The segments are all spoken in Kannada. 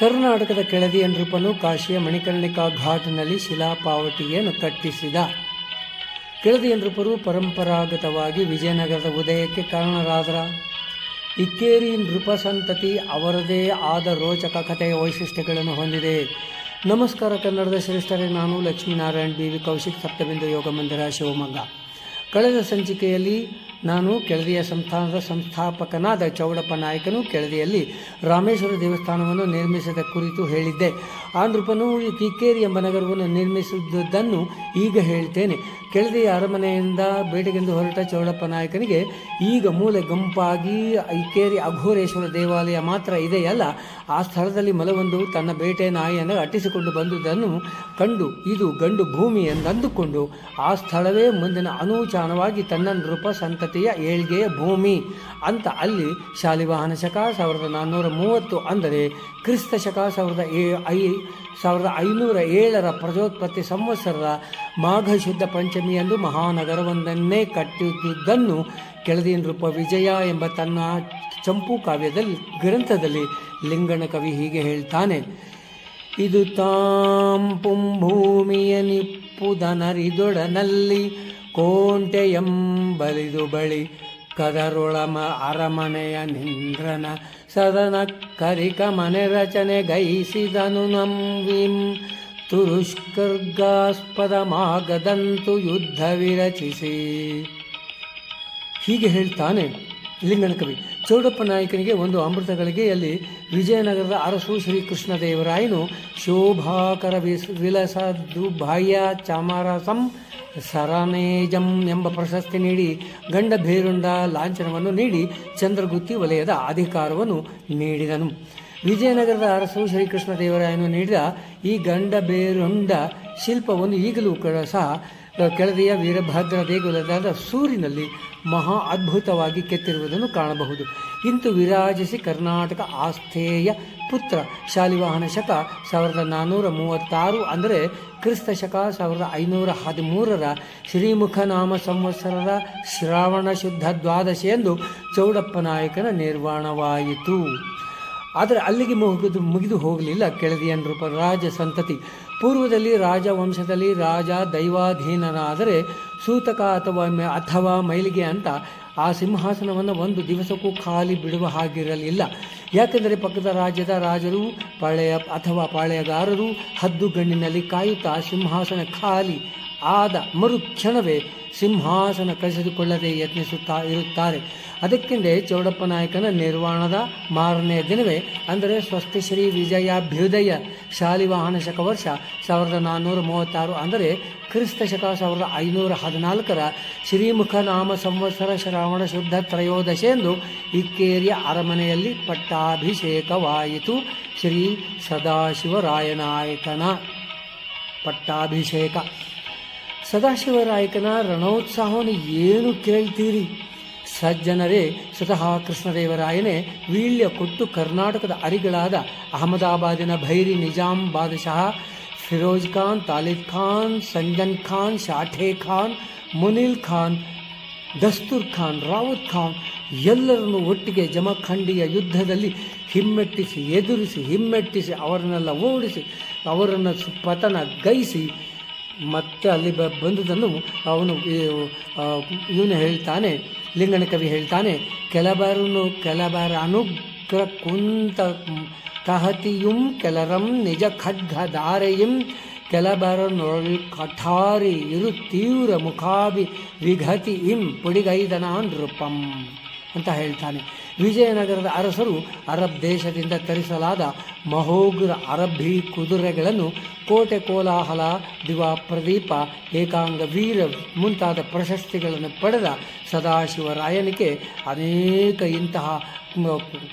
ಕರ್ನಾಟಕದ ಕೆಳದಿ ನೃಪನು ಕಾಶಿಯ ಮಣಿಕರ್ಣಿಕಾ ಘಾಟ್ನಲ್ಲಿ ಶಿಲಾಪಾವಟಿಯನ್ನು ಕಟ್ಟಿಸಿದ. ಕೆಳದಿ ನೃಪರು ಪರಂಪರಾಗತವಾಗಿ ವಿಜಯನಗರದ ಉದಯಕ್ಕೆ ಕಾರಣರಾದರ. ಇಕ್ಕೇರಿ ನೃಪ ಸಂತತಿ ಅವರದೇ ಆದ ರೋಚಕ ಕಥೆಯ ವೈಶಿಷ್ಟ್ಯಗಳನ್ನು ಹೊಂದಿದೆ. ನಮಸ್ಕಾರ ಕನ್ನಡದ ಶ್ರೇಷ್ಠರೇ, ನಾನು ಲಕ್ಷ್ಮೀನಾರಾಯಣ್ ಬಿ ವಿ ಕೌಶಿಕ್, ಸಪ್ತಬಿಂದು ಯೋಗ ಮಂದಿರ, ಶಿವಮೊಗ್ಗ. ಕಳೆದ ಸಂಚಿಕೆಯಲ್ಲಿ ನಾನು ಕೆಳದಿಯ ಸಂಸ್ಥಾನದ ಸಂಸ್ಥಾಪಕನಾದ ಚೌಡಪ್ಪ ನಾಯಕನು ಕೆಳದಿಯಲ್ಲಿ ರಾಮೇಶ್ವರ ದೇವಸ್ಥಾನವನ್ನು ನಿರ್ಮಿಸಿದ ಕುರಿತು ಹೇಳಿದ್ದೆ. ಆಂಧ್ರಪನು ಈ ಕಿಕ್ಕೇರಿ ಎಂಬ ನಗರವನ್ನು ನಿರ್ಮಿಸಿದ್ದುದನ್ನು ಈಗ ಹೇಳ್ತೇನೆ. ಕೆಳದಿಯ ಅರಮನೆಯಿಂದ ಬೇಟೆಗೆಂದು ಹೊರಟ ಚೌಡಪ್ಪ ನಾಯಕನಿಗೆ ಈಗ ಮೂಲೆ ಗಂಪಾಗಿ ಇಕ್ಕೇರಿ ಅಘೋರೇಶ್ವರ ದೇವಾಲಯ ಮಾತ್ರ ಇದೆಯಲ್ಲ, ಆ ಸ್ಥಳದಲ್ಲಿ ಮಲವೊಂದು ತನ್ನ ಬೇಟೆ ನಾಯಿಯನ್ನು ಅಟ್ಟಿಸಿಕೊಂಡು ಬಂದುದನ್ನು ಕಂಡು ಇದು ಗಂಡು ಭೂಮಿ ಎಂದಂದುಕೊಂಡು ಆ ಸ್ಥಳವೇ ಮುಂದಿನ ಅನೂಚಾನವಾಗಿ ತನ್ನ ನೃಪ ಸಂತತಿಯ ಏಳ್ಗೆಯ ಭೂಮಿ ಅಂತ ಅಲ್ಲಿ ಶಾಲಿವಾಹನ ಶಕ ಸಾವಿರದ ನಾನ್ನೂರ ಮೂವತ್ತು ಅಂದರೆ ಕ್ರಿಸ್ತ ಶಕ ಸಾವಿರದ ಏ ಐ ಸಾವಿರದ ಐನೂರ ಏಳರ ಪ್ರಜೋತ್ಪತ್ತಿ ಸಂವತ್ಸರದ ಮಾಘ ಶುದ್ಧ ಪಂಚಮಿಯಂದು ಮಹಾನಗರವೊಂದನ್ನೇ ಕಟ್ಟಿದ್ದುದನ್ನು ಕೆಳದಿ ನೃಪ ವಿಜಯ ಎಂಬ ತನ್ನ ಚಂಪು ಕಾವ್ಯದಲ್ಲಿ, ಗ್ರಂಥದಲ್ಲಿ ಲಿಂಗಣ ಕವಿ ಹೀಗೆ ಹೇಳ್ತಾನೆ, ಇದು ತಾಂಪುಂ ಭೂಮಿಯ ನಿಪ್ಪುದನರಿದೊಡನಲ್ಲಿ ಕೋಂಟೆಯಂಬಲಿದು ಬಳಿ ಕದರುಳಮ ಅರಮನೆಯ ನಿಂದ್ರನ ಸದನ ಕರಿಕ ಮನೆ ರಚನೆ ಗೈಸಿದನು ನಂಬಿಂ. ತುರುಷ್ಕರ್ಗಾಸ್ಪದ ಮಾಗದಂತು ಯುದ್ಧ ವಿರಚಿಸಿ. ಹೀಗೆ ಹೇಳ್ತಾನೆ ಲಿಂಗನ ಕವಿ. ಚೌಡಪ್ಪ ನಾಯಕನಿಗೆ ಒಂದು ಅಮೃತಗಳಿಗೆಯಲ್ಲಿ ವಿಜಯನಗರದ ಅರಸು ಶ್ರೀಕೃಷ್ಣದೇವರಾಯನು ಶೋಭಾಕರ ವಿಲಸ ದುಭಾಯ ಚಾಮರಸಂ ಸರನೇಜಂ ಎಂಬ ಪ್ರಶಸ್ತಿ ನೀಡಿ ಗಂಡ ಭೇರುಂಡ ಲಾಂಛನವನ್ನು ನೀಡಿ ಚಂದ್ರಗುತ್ತಿ ವಲಯದ ಅಧಿಕಾರವನ್ನು ನೀಡಿದನು. ವಿಜಯನಗರದ ಅರಸು ಶ್ರೀಕೃಷ್ಣದೇವರಾಯನು ನೀಡಿದ ಈ ಗಂಡ ಬೇರುಂಡ ಶಿಲ್ಪವನ್ನು ಈಗಲೂ ಕೂಡ ಸಹ ಕೆಳದಿಯ ವೀರಭದ್ರ ದೇಗುಲದ ಸೂರಿನಲ್ಲಿ ಮಹಾ ಅದ್ಭುತವಾಗಿ ಕೆತ್ತಿರುವುದನ್ನು ಕಾಣಬಹುದು. ಇಂತು ವಿರಾಜಿಸಿ ಕರ್ನಾಟಕ ಆಸ್ಥೇಯ ಪುತ್ರ ಶಾಲಿವಾಹನ ಶಕ ಸಾವಿರದ ನಾನ್ನೂರ ಮೂವತ್ತಾರು ಅಂದರೆ ಕ್ರಿಸ್ತ ಶಕ ಸಾವಿರದ ಐನೂರ ಹದಿಮೂರರ ಶ್ರೀಮುಖನಾಮ ಸಂವತ್ಸರದ ಶ್ರಾವಣ ಶುದ್ಧ ದ್ವಾದಶಿ ಎಂದು ಚೌಡಪ್ಪ ನಿರ್ವಾಣವಾಯಿತು. ಆದರೆ ಅಲ್ಲಿಗೆ ಮುಗಿದು ಮುಗಿದು ಹೋಗಲಿಲ್ಲ ಕೆಳದಿಯ ನೃಪ ರಾಜ ಸಂತತಿ. ಪೂರ್ವದಲ್ಲಿ ರಾಜವಂಶದಲ್ಲಿ ರಾಜ ದೈವಾಧೀನನಾದರೆ ಸೂತಕ ಅಥವಾ ಅಥವಾ ಮೈಲಿಗೆ ಅಂತ ಆ ಸಿಂಹಾಸನವನ್ನು ಒಂದು ದಿವಸಕ್ಕೂ ಖಾಲಿ ಬಿಡುವ ಹಾಗಿರಲಿಲ್ಲ. ಯಾಕೆಂದರೆ ಪಕ್ಕದ ರಾಜ್ಯದ ರಾಜರು, ಪಾಳೆಯ ಅಥವಾ ಪಾಳೆಯಗಾರರು ಹದ್ದುಗಣ್ಣಿನಲ್ಲಿ ಕಾಯುತ್ತಾ ಸಿಂಹಾಸನ ಖಾಲಿ ಆದ ಮರುಕ್ಷಣವೇ ಸಿಂಹಾಸನ ಕಸಿದುಕೊಳ್ಳದೆ ಯತ್ನಿಸುತ್ತಾ ಇರುತ್ತಾರೆ. ಅದಕ್ಕೆಂದೇ ಚೌಡಪ್ಪ ನಾಯಕನ ನಿರ್ವಾಣದ ಮಾರನೆಯ ದಿನವೇ, ಅಂದರೆ ಸ್ವಸ್ತಿ ಶ್ರೀ ವಿಜಯಾಭ್ಯುದಯ ಶಾಲಿವಾಹನ ಶಕ ವರ್ಷ ಸಾವಿರದ ನಾನ್ನೂರ ಮೂವತ್ತಾರು ಅಂದರೆ ಕ್ರಿಸ್ತ ಶಕ ಸಾವಿರದ ಐನೂರ ಹದಿನಾಲ್ಕರ ಶ್ರೀಮುಖ ನಾಮ ಸಂವತ್ಸರ ಶ್ರಾವಣ ಶುದ್ಧ ತ್ರಯೋದಶೆಂದು ಇಕ್ಕೇರಿಯ ಅರಮನೆಯಲ್ಲಿ ಪಟ್ಟಾಭಿಷೇಕವಾಯಿತು ಶ್ರೀ ಸದಾಶಿವರಾಯನಾಯಕನ ಪಟ್ಟಾಭಿಷೇಕ. ಸದಾಶಿವರಾಯಕನ ರಣೋತ್ಸಾಹವನ್ನು ಏನು ಕೇಳ್ತೀರಿ? ಸಜ್ಜನರೇ, ಸ್ವತಃ ಕೃಷ್ಣದೇವರಾಯನೇ, ವೀಳ್ಯ ಕೊಟ್ಟು ಕರ್ನಾಟಕದ ಅರಿಗಳಾದ ಅಹಮದಾಬಾದಿನ ಭೈರಿ ನಿಜಾಂ ಬಾದಶಾಹ, ಫಿರೋಜ್ ಖಾನ್, ತಾಲಿಬ್ ಖಾನ್, ಸಂಜನ್ ಖಾನ್, ಶಾಠೇ ಖಾನ್, ಮುನಿಲ್ ಖಾನ್, ದಸ್ತೂರ್ ಖಾನ್, ರಾವತ್ ಖಾನ್, ಎಲ್ಲರನ್ನು ಒಟ್ಟಿಗೆ ಜಮಖಂಡಿಯ ಯುದ್ಧದಲ್ಲಿ ಹಿಮ್ಮೆಟ್ಟಿಸಿ, ಎದುರಿಸಿ, ಹಿಮ್ಮೆಟ್ಟಿಸಿ, ಅವರನ್ನೆಲ್ಲ ಓಡಿಸಿ, ಅವರನ್ನು ಪತನ ಗೈಸಿ ಮತ್ತೆ ಅಲ್ಲಿ ಬ ಬಂದುದನ್ನು ಅವನು ಇವನು ಹೇಳ್ತಾನೆ, ಲಿಂಗನ ಕವಿ ಹೇಳ್ತಾನೆ, ಕೆಲಬರನು ಕೆಲಬರ ಅನುಗ್ರ ಕುಂತ ತಹತಿಯುಂ ಕೆಲರಂ ನಿಜ ಖಡ್ಗಧಾರೆಯುಂ ಕೆಲಬರನೊಳ್ ಕಠಾರಿ ಇರು ತೀವ್ರ ಮುಖಾಭಿ ವಿಘತಿ ಇಂ ಪುಡಿಗೈದನ ನೃಪಂ. ಅಂತ ಹೇಳ್ತಾನೆ. ವಿಜಯನಗರದ ಅರಸರು ಅರಬ್ ದೇಶದಿಂದ ತರಿಸಲಾದ ಮಹೋಗ್ರ ಅರಬ್ಬಿ ಕುದುರೆಗಳನ್ನು ಕೋಟೆ ಕೋಲಾಹಲ, ದಿವಾ ಪ್ರದೀಪ, ಏಕಾಂಗ ವೀರ ಮುಂತಾದ ಪ್ರಶಸ್ತಿಗಳನ್ನು ಪಡೆದ ಸದಾಶಿವರಾಯನಿಗೆ ಅನೇಕ ಇಂತಹ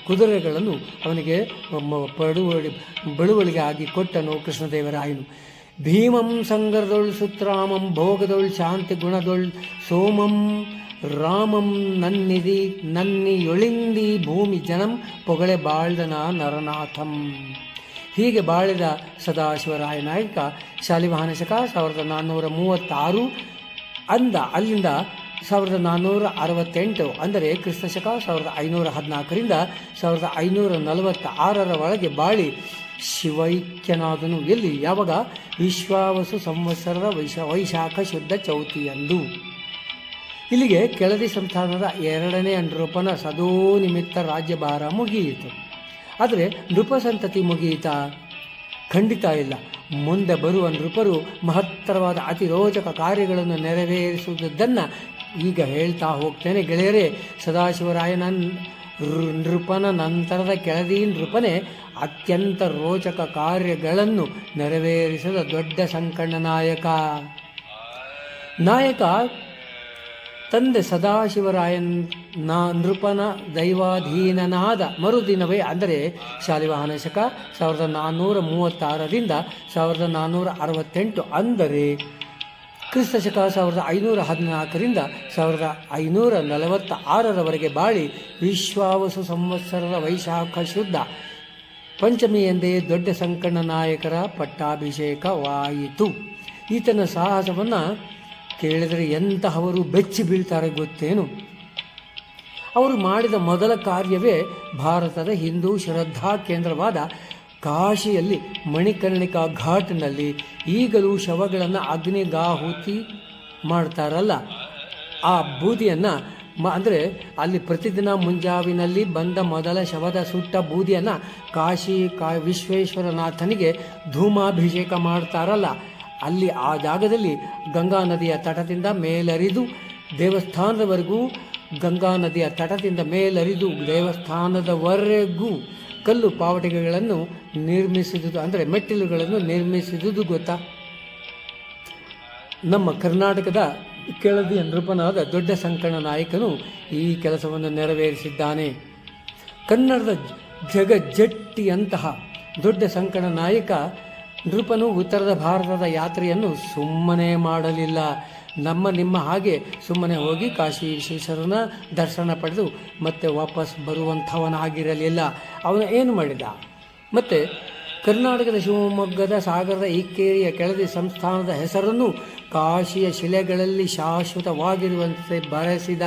ಕುದುರೆಗಳನ್ನು ಅವನಿಗೆ ಪಡುವಳಿ ಬಳುವಳಿಗೆ ಆಗಿ ಕೊಟ್ಟನು ಕೃಷ್ಣದೇವರಾಯನು. ಭೀಮಂ ಸಂಗರದೊಳ್ ಸುತ್ರಾಮಂ ಭೋಗದೊಳ್ ಶಾಂತಿ ಗುಣದೊಳ್ ಸೋಮಂ ರಾಮಂ ನನ್ನಿದಿ ಯೊಳಿಂದಿ ಭೂಮಿ ಜನಂ ಪೊಗಳೆ ಬಾಳ್ದನ ನರನಾಥಂ. ಹೀಗೆ ಬಾಳಿದ ಸದಾಶಿವರಾಯ ನಾಯಕ ಶಾಲಿವಾಹನ ಶಕ ಸಾವಿರದ ನಾನ್ನೂರ ಮೂವತ್ತಾರು ಅಂದ ಅಲ್ಲಿಂದ ಸಾವಿರದ ನಾನ್ನೂರ ಅರವತ್ತೆಂಟು ಅಂದರೆ ಕ್ರಿಸ್ತಶಕ ಸಾವಿರದ ಐನೂರ ಹದಿನಾಲ್ಕರಿಂದ ಸಾವಿರದ ಐನೂರ ನಲವತ್ತ ಆರರ ಒಳಗೆ ಬಾಳಿ ಶಿವೈಕ್ಯನಾದನು. ಎಲ್ಲಿ? ಯಾವಾಗ? ವಿಶ್ವಾವಸು ಸಂವತ್ಸರದ ವೈಶ ವೈಶಾಖ ಶುದ್ಧ ಚೌತಿಯಂದು ಇಲ್ಲಿಗೆ ಕೆಳದಿ ಸಂಸ್ಥಾನದ ಎರಡನೇ ನೃಪನ ಸದೋ ನಿಮಿತ್ತ ರಾಜ್ಯಭಾರ ಮುಗಿಯಿತು. ಆದರೆ ನೃಪ ಸಂತತಿ ಮುಗಿಯಿತಾ? ಖಂಡಿತ ಇಲ್ಲ. ಮುಂದೆ ಬರುವ ನೃಪರು ಮಹತ್ತರವಾದ ಅತಿರೋಚಕ ಕಾರ್ಯಗಳನ್ನು ನೆರವೇರಿಸುವುದನ್ನು ಈಗ ಹೇಳ್ತಾ ಹೋಗ್ತೇನೆ ಗೆಳೆಯರೇ. ಸದಾಶಿವರಾಯನ ನೃಪನ ನಂತರದ ಕೆಳದಿ ನೃಪನೇ ಅತ್ಯಂತ ರೋಚಕ ಕಾರ್ಯಗಳನ್ನು ನೆರವೇರಿಸಿದ ದೊಡ್ಡ ಸಂಕಣ್ಣ ನಾಯಕ. ನಾಯಕ ತಂದೆ ಸದಾಶಿವರಾಯನ್ ನೃಪನ ದೈವಾಧೀನನಾದ ಮರುದಿನವೇ ಅಂದರೆ ಶಾಲಿವಾಹನ ಶಕ ಸಾವಿರದ ನಾನ್ನೂರ ಮೂವತ್ತಾರರಿಂದ ಸಾವಿರದ ನಾನ್ನೂರ ಅರವತ್ತೆಂಟು ಅಂದರೆ ಕ್ರಿಸ್ತ ಶಕ ಸಾವಿರದ ಐನೂರ ಹದಿನಾಲ್ಕರಿಂದ ಸಾವಿರದ ಐನೂರ ನಲವತ್ತ ಆರರವರೆಗೆ ಬಾಳಿ ವಿಶ್ವಾವಸು ಸಂವತ್ಸರದ ವೈಶಾಖ ಶುದ್ಧ ಪಂಚಮಿ ಎಂದೇ ದೊಡ್ಡ ಸಂಕಣ್ಣ ನಾಯಕರ ಪಟ್ಟಾಭಿಷೇಕವಾಯಿತು. ಈತನ ಸಾಹಸವನ್ನು ಕೇಳಿದರೆ ಎಂತಹವರು ಬೆಚ್ಚಿ ಬೀಳ್ತಾರೆ ಗೊತ್ತೇನು? ಅವರು ಮಾಡಿದ ಮೊದಲ ಕಾರ್ಯವೇ ಭಾರತದ ಹಿಂದೂ ಶ್ರದ್ಧಾ ಕೇಂದ್ರವಾದ ಕಾಶಿಯಲ್ಲಿ ಮಣಿಕರ್ಣಿಕಾ ಘಾಟ್ನಲ್ಲಿ ಈಗಲೂ ಶವಗಳನ್ನು ಅಗ್ನಿಗಾಹುತಿ ಮಾಡ್ತಾರಲ್ಲ, ಆ ಬೂದಿಯನ್ನು ಮ, ಅಂದರೆ ಅಲ್ಲಿ ಪ್ರತಿದಿನ ಮುಂಜಾವಿನಲ್ಲಿ ಬಂದ ಮೊದಲ ಶವದ ಸುಟ್ಟ ಬೂದಿಯನ್ನು ಕಾಶಿ ಕಾ, ವಿಶ್ವೇಶ್ವರನಾಥನಿಗೆ ಧೂಮಾಭಿಷೇಕ ಮಾಡ್ತಾರಲ್ಲ. ಅಲ್ಲಿ ಆ ಜಾಗದಲ್ಲಿ ಗಂಗಾ ನದಿಯ ತಟದಿಂದ ಮೇಲರಿದು ದೇವಸ್ಥಾನದವರೆಗೂ, ಗಂಗಾ ನದಿಯ ತಟದಿಂದ ಮೇಲರಿದು ದೇವಸ್ಥಾನದವರೆಗೂ ಕಲ್ಲು ಪಾವಟಿಗೆಗಳನ್ನು ನಿರ್ಮಿಸಿದುದು, ಅಂದರೆ ಮೆಟ್ಟಿಲುಗಳನ್ನು ನಿರ್ಮಿಸಿದುದು ಗೊತ್ತಾ? ನಮ್ಮ ಕರ್ನಾಟಕದ ಕೆಳದಿಯ ನೃಪನಾದ ದೊಡ್ಡ ಸಂಕಣ ನಾಯಕನು ಈ ಕೆಲಸವನ್ನು ನೆರವೇರಿಸಿದ್ದಾನೆ. ಕನ್ನಡದ ಜಗಜಟ್ಟಿಯಂತಹ ದೊಡ್ಡ ಸಂಕಣ ನಾಯಕ ನೃಪನು ಉತ್ತರದ ಭಾರತದ ಯಾತ್ರೆಯನ್ನು ಸುಮ್ಮನೆ ಮಾಡಲಿಲ್ಲ. ನಮ್ಮ ನಿಮ್ಮ ಹಾಗೆ ಸುಮ್ಮನೆ ಹೋಗಿ ಕಾಶಿ ವಿಶ್ವೇಶ್ವರನ ದರ್ಶನ ಪಡೆದು ಮತ್ತೆ ವಾಪಸ್ ಬರುವಂಥವನಾಗಿರಲಿಲ್ಲ. ಅವನು ಏನು ಮಾಡಿದ? ಮತ್ತು ಕರ್ನಾಟಕದ ಶಿವಮೊಗ್ಗದ ಸಾಗರದ ಇಕ್ಕೇರಿಯ ಕೆಳದಿ ಸಂಸ್ಥಾನದ ಹೆಸರನ್ನು ಕಾಶಿಯ ಶಿಲೆಗಳಲ್ಲಿ ಶಾಶ್ವತವಾಗಿರುವಂತೆ ಬರೆಸಿದ.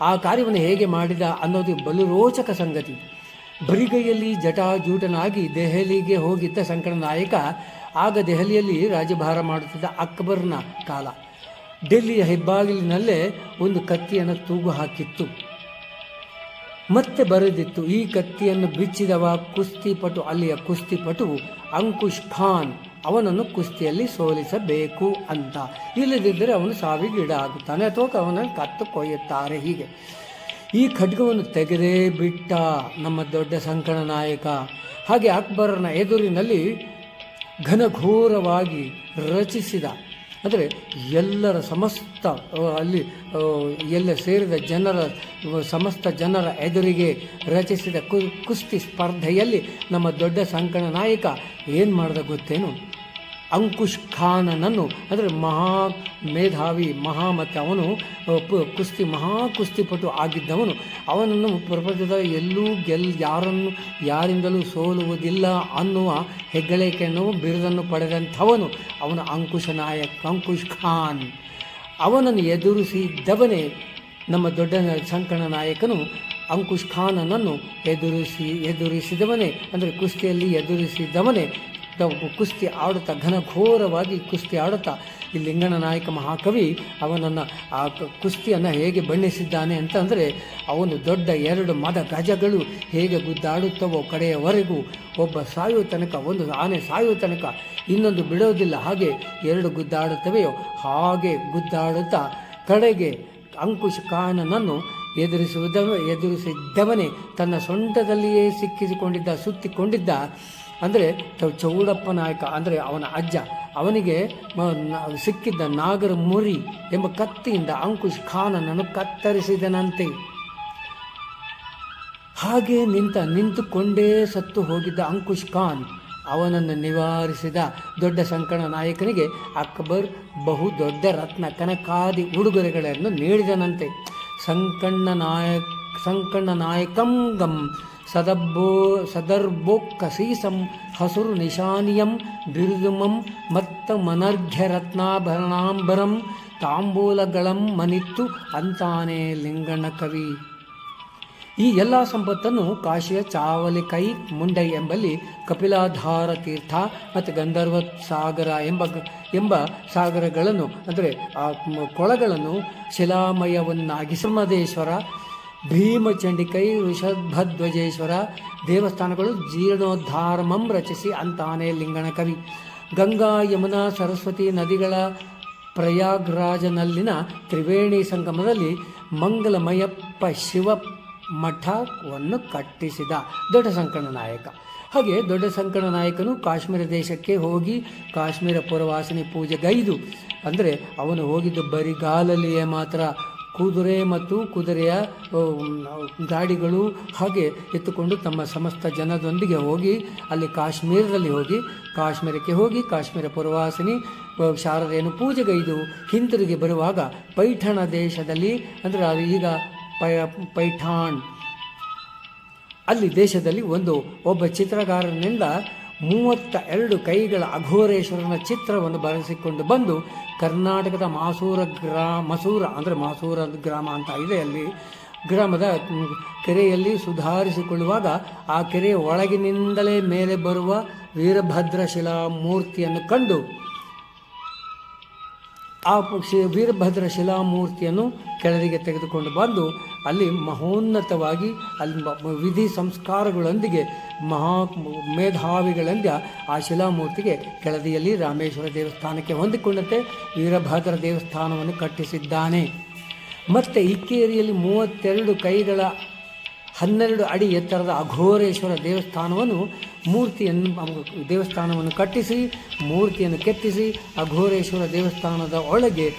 ಆ ಕಾರ್ಯವನ್ನು ಹೇಗೆ ಮಾಡಿದ ಅನ್ನೋದು ಬಲು ರೋಚಕ ಸಂಗತಿ. ಬರಿಗೈಯಲ್ಲಿ ಜಟಾಜೂಟನಾಗಿ ದೆಹಲಿಗೆ ಹೋಗಿದ್ದ ಸಂಕಟ ನಾಯಕ, ಆಗ ದೆಹಲಿಯಲ್ಲಿ ರಾಜಭಾರ ಮಾಡುತ್ತಿದ್ದ ಅಕ್ಬರ್ನ ಕಾಲ. ಡೆಲ್ಲಿಯ ಹೆಬ್ಬಾಗಿಲಿನಲ್ಲೇ ಒಂದು ಕತ್ತಿಯನ್ನು ತೂಗು ಹಾಕಿತ್ತು. ಮತ್ತೆ ಬರೆದಿತ್ತು, ಈ ಕತ್ತಿಯನ್ನು ಬಿಚ್ಚಿದವ ಕುಸ್ತಿಪಟು, ಅಲ್ಲಿಯ ಕುಸ್ತಿಪಟು ಅಂಕುಶ್ ಖಾನ್. ಅವನನ್ನು ಕುಸ್ತಿಯಲ್ಲಿ ಸೋಲಿಸಬೇಕು ಅಂತ. ಇಲ್ಲದಿದ್ದರೆ ಅವನು ಸಾವಿಗೆ ಆಗುತ್ತಾನೆ ಅಥವಾ ಅವನನ್ನು ಕತ್ತು ಕೊಯ್ಯುತ್ತಾರೆ ಹೀಗೆ. ಈ ಖಡ್ಗವನ್ನು ತೆಗೆದೇ ಬಿಟ್ಟ ನಮ್ಮ ದೊಡ್ಡ ಸಂಕಣ ನಾಯಕ, ಹಾಗೆ ಅಕ್ಬರನ ಎದುರಿನಲ್ಲಿ ಘನಘೋರವಾಗಿ ರಚಿಸಿದ. ಅಂದರೆ ಎಲ್ಲರ ಸಮಸ್ತ ಅಲ್ಲಿ ಎಲ್ಲ ಸೇರಿದ ಜನರ, ಸಮಸ್ತ ಜನರ ಎದುರಿಗೆ ರಚಿಸಿದ ಕುಸ್ತಿ ಸ್ಪರ್ಧೆಯಲ್ಲಿ ನಮ್ಮ ದೊಡ್ಡ ಸಂಕಣ ನಾಯಕ ಏನು ಮಾಡಿದ ಗೊತ್ತೇನು? ಅಂಕುಶ್ ಖಾನನನ್ನು, ಅಂದರೆ ಮಹಾ ಮೇಧಾವಿ ಮಹಾ ಮತ್ತು ಅವನು ಕುಸ್ತಿ, ಮಹಾ ಕುಸ್ತಿಪಟು ಆಗಿದ್ದವನು. ಅವನನ್ನು ಪ್ರಪಂಚದ ಎಲ್ಲೂ ಗೆಲ್ ಯಾರನ್ನು, ಯಾರಿಂದಲೂ ಸೋಲುವುದಿಲ್ಲ ಅನ್ನುವ ಹೆಗ್ಗಳಿಕೆಯನ್ನು ಬಿರುದನ್ನು ಪಡೆದಂಥವನು ಅವನ ಅಂಕುಶ ನಾಯಕ್, ಅಂಕುಶ್ ಖಾನ್. ಅವನನ್ನು ಎದುರಿಸಿದ್ದವನೇ ನಮ್ಮ ದೊಡ್ಡ ಸಂಕಣ ನಾಯಕನು. ಅಂಕುಶ್ ಖಾನನನ್ನು ಎದುರಿಸಿ, ಎದುರಿಸಿದವನೇ, ಅಂದರೆ ಕುಸ್ತಿಯಲ್ಲಿ ಎದುರಿಸಿದವನೇ ಕುಸ್ತಿ ಆಡುತ್ತಾ ಘನಘೋರವಾಗಿ ಕುಸ್ತಿ ಆಡುತ್ತಾ, ಈ ಲಿಂಗನ ನಾಯಕ ಮಹಾಕವಿ ಅವನನ್ನು ಆ ಕುಸ್ತಿಯನ್ನು ಹೇಗೆ ಬಣ್ಣಿಸಿದ್ದಾನೆ ಅಂತಂದರೆ, ಅವನು ದೊಡ್ಡ ಎರಡು ಮದ ಗಜಗಳು ಹೇಗೆ ಗುದ್ದಾಡುತ್ತವೋ ಕಡೆಯವರೆಗೂ ಒಬ್ಬ ಸಾಯುವ ತನಕ, ಒಂದು ಆನೆ ಸಾಯುವ ತನಕ ಇನ್ನೊಂದು ಬಿಡೋದಿಲ್ಲ. ಹಾಗೆ ಎರಡು ಗುದ್ದಾಡುತ್ತವೆಯೋ ಹಾಗೆ ಗುದ್ದಾಡುತ್ತಾ, ಕಡೆಗೆ ಅಂಕುಶ ಕಾನನನ್ನು ಎದುರಿಸುವುದ ಎದುರಿಸಿದ್ದವನೇ ತನ್ನ ಸೊಂಟದಲ್ಲಿಯೇ ಸಿಕ್ಕಿಸಿಕೊಂಡಿದ್ದ, ಸುತ್ತಿಕೊಂಡಿದ್ದ ಅಂದರೆ ಚೌಡಪ್ಪ ನಾಯಕ ಅಂದರೆ ಅವನ ಅಜ್ಜ, ಅವನಿಗೆ ಸಿಕ್ಕಿದ್ದ ನಾಗರ ಮುರಿ ಎಂಬ ಕತ್ತಿಯಿಂದ ಅಂಕುಶ್ ಖಾನನನ್ನು ಕತ್ತರಿಸಿದನಂತೆ. ಹಾಗೆ ನಿಂತ ನಿಂತುಕೊಂಡೇ ಸತ್ತು ಹೋಗಿದ್ದ ಅಂಕುಶ್ ಖಾನ್ ಅವನನ್ನು ನಿವಾರಿಸಿದ ದೊಡ್ಡ ಸಂಕಣ ನಾಯಕನಿಗೆ ಅಕ್ಬರ್ ಬಹು ದೊಡ್ಡ ರತ್ನ ಕನಕಾದಿ ಉಡುಗೊರೆಗಳನ್ನು ನೀಡಿದನಂತೆ. ಸಂಕಣ್ಣ ನಾಯಕ್ ಸಂಕಣ್ಣ ನಾಯಕಂ ಗಂ ಸದಬ್ಬೋ ಸದರ್ಬೋಕ್ಕಸೀಸಂ ಹಸುರು ನಿಶಾನಿಯಂ ಬಿರುದುಮಂ ಮತ್ತ ಕವಿ. ಈ ಎಲ್ಲ ಸಂಪತ್ತನ್ನು ಕಾಶಿಯ ಚಾವಲಿಕೈ ಮುಂಡೈ ಎಂಬಲ್ಲಿ ಕಪಿಲಾಧಾರ ತೀರ್ಥ ಮತ್ತು ಗಂಧರ್ವ ಸಾಗರ ಎಂಬ ಎಂಬ ಸಾಗರಗಳನ್ನು, ಅಂದರೆ ಆ ಕೊಳಗಳನ್ನು ಶಿಲಾಮಯವನ್ನಾಗಿ ಸುಮದೇಶ್ವರ ಭೀಮಚಂಡಿಕೈ ಋಷಭಧ್ವಜೇಶ್ವರ ದೇವಸ್ಥಾನಗಳು ಜೀರ್ಣೋದ್ಧಾರಮಂ ರಚಿಸಿ ಅಂತಾನೆ ಲಿಂಗಣ ಕವಿ. ಗಂಗಾ, ಯಮುನಾ, ಸರಸ್ವತಿ ನದಿಗಳ ಪ್ರಯಾಗ್ರಾಜನಲ್ಲಿನ ತ್ರಿವೇಣಿ ಸಂಗಮದಲ್ಲಿ ಮಂಗಲಮಯಪ್ಪ ಶಿವ ಮಠವನ್ನು ಕಟ್ಟಿಸಿದ ದೊಡ್ಡ ಸಂಕಣ ನಾಯಕ. ಹಾಗೆ ದೊಡ್ಡ ಸಂಕಣ ನಾಯಕನು ಕಾಶ್ಮೀರ ದೇಶಕ್ಕೆ ಹೋಗಿ ಕಾಶ್ಮೀರ ಪುರವಾಸಿನಿ ಪೂಜೆಗೈದು. ಅಂದರೆ ಅವನು ಹೋಗಿದ್ದು ಬರಿಗಾಲಲ್ಲಿಯೇ ಮಾತ್ರ ಕುದುರೆ ಮತ್ತು ಕುದುರೆಯ ಗಾಡಿಗಳು ಹಾಗೆ ಎತ್ತುಕೊಂಡು ತಮ್ಮ ಸಮಸ್ತ ಜನದೊಂದಿಗೆ ಹೋಗಿ, ಅಲ್ಲಿ ಕಾಶ್ಮೀರದಲ್ಲಿ ಹೋಗಿ, ಕಾಶ್ಮೀರಕ್ಕೆ ಹೋಗಿ, ಕಾಶ್ಮೀರ ಪುರವಾಸಿನಿ ಶಾರದೆಯನ್ನು ಪೂಜೆಗೈದು ಹಿಂತಿರುಗಿ ಬರುವಾಗ ಪೈಠಣ ದೇಶದಲ್ಲಿ, ಅಂದರೆ ಅದು ಈಗ ಪೈ ಪೈಠಾಣ್ ಅಲ್ಲಿ ದೇಶದಲ್ಲಿ ಒಂದು ಒಬ್ಬ ಚಿತ್ರಗಾರನಿಂದ ಮೂವತ್ತ ಎರಡು ಕೈಗಳ ಅಘೋರೇಶ್ವರನ ಚಿತ್ರವನ್ನು ಬರೆಸಿಕೊಂಡು ಬಂದು ಕರ್ನಾಟಕದ ಮಾಸೂರ ಗ್ರಾ, ಮಸೂರ ಅಂದರೆ ಮಾಸೂರ ಗ್ರಾಮ ಅಂತ ಇದೆ ಅಲ್ಲಿ. ಗ್ರಾಮದ ಕೆರೆಯಲ್ಲಿ ಸುಧಾರಿಸಿಕೊಳ್ಳುವಾಗ ಆ ಕೆರೆಯ ಒಳಗಿನಿಂದಲೇ ಮೇಲೆ ಬರುವ ವೀರಭದ್ರ ಶಿಲಾ ಮೂರ್ತಿಯನ್ನು ಕಂಡು ಆ ಶ್ರೀ ವೀರಭದ್ರ ಶಿಲಾಮೂರ್ತಿಯನ್ನು ಕೆಳದಿಗೆ ತೆಗೆದುಕೊಂಡು ಬಂದು ಅಲ್ಲಿ ಮಹೋನ್ನತವಾಗಿ ಅಲ್ಲಿ ವಿಧಿ ಸಂಸ್ಕಾರಗಳೊಂದಿಗೆ ಮಹಾ ಮೇಧಾವಿಗಳೆಂದ ಆ ಶಿಲಾಮೂರ್ತಿಗೆ ಕೆಳದಿಯಲ್ಲಿ ರಾಮೇಶ್ವರ ದೇವಸ್ಥಾನಕ್ಕೆ ಹೊಂದಿಕೊಂಡಂತೆ ವೀರಭದ್ರ ದೇವಸ್ಥಾನವನ್ನು ಕಟ್ಟಿಸಿದ್ದಾನೆ. ಮತ್ತು ಇಕ್ಕೇರಿಯಲ್ಲಿ ಮೂವತ್ತೆರಡು ಕೈಗಳ ಹನ್ನೆರಡು ಅಡಿ ಎತ್ತರದ ಅಘೋರೇಶ್ವರ ದೇವಸ್ಥಾನವನ್ನು ಮೂರ್ತಿಯನ್ನು ದೇವಸ್ಥಾನವನ್ನು ಕಟ್ಟಿಸಿ, ಮೂರ್ತಿಯನ್ನು ಕೆತ್ತಿಸಿ, ಅಘೋರೇಶ್ವರ ದೇವಸ್ಥಾನದ ಒಳಗೆ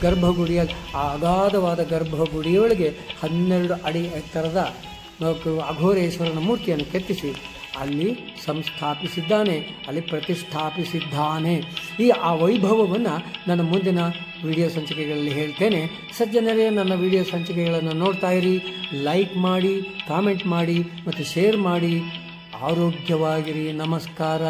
ಗರ್ಭಗುಡಿಯ, ಅಗಾಧವಾದ ಗರ್ಭಗುಡಿಯೊಳಗೆ ಹನ್ನೆರಡು ಅಡಿ ಎತ್ತರದ ಅಘೋರೇಶ್ವರನ ಮೂರ್ತಿಯನ್ನು ಕೆತ್ತಿಸಿ ಅಲ್ಲಿ ಸಂಸ್ಥಾಪಿಸಿದ್ದಾನೆ, ಅಲ್ಲಿ ಪ್ರತಿಷ್ಠಾಪಿಸಿದ್ದಾನೆ. ಈ ಆ ವೈಭವವನ್ನು ನನ್ನ ಮುಂದಿನ ವಿಡಿಯೋ ಸಂಚಿಕೆಗಳಲ್ಲಿ ಹೇಳ್ತೇನೆ. ಸಜ್ಜನರೇ, ನನ್ನ ವಿಡಿಯೋ ಸಂಚಿಕೆಗಳನ್ನು ನೋಡ್ತಾ ಇರಿ. ಲೈಕ್ ಮಾಡಿ, ಕಾಮೆಂಟ್ ಮಾಡಿ, ಮತ್ತು ಶೇರ್ ಮಾಡಿ. ಆರೋಗ್ಯವಾಗಿರಿ ನಮಸ್ಕಾರ.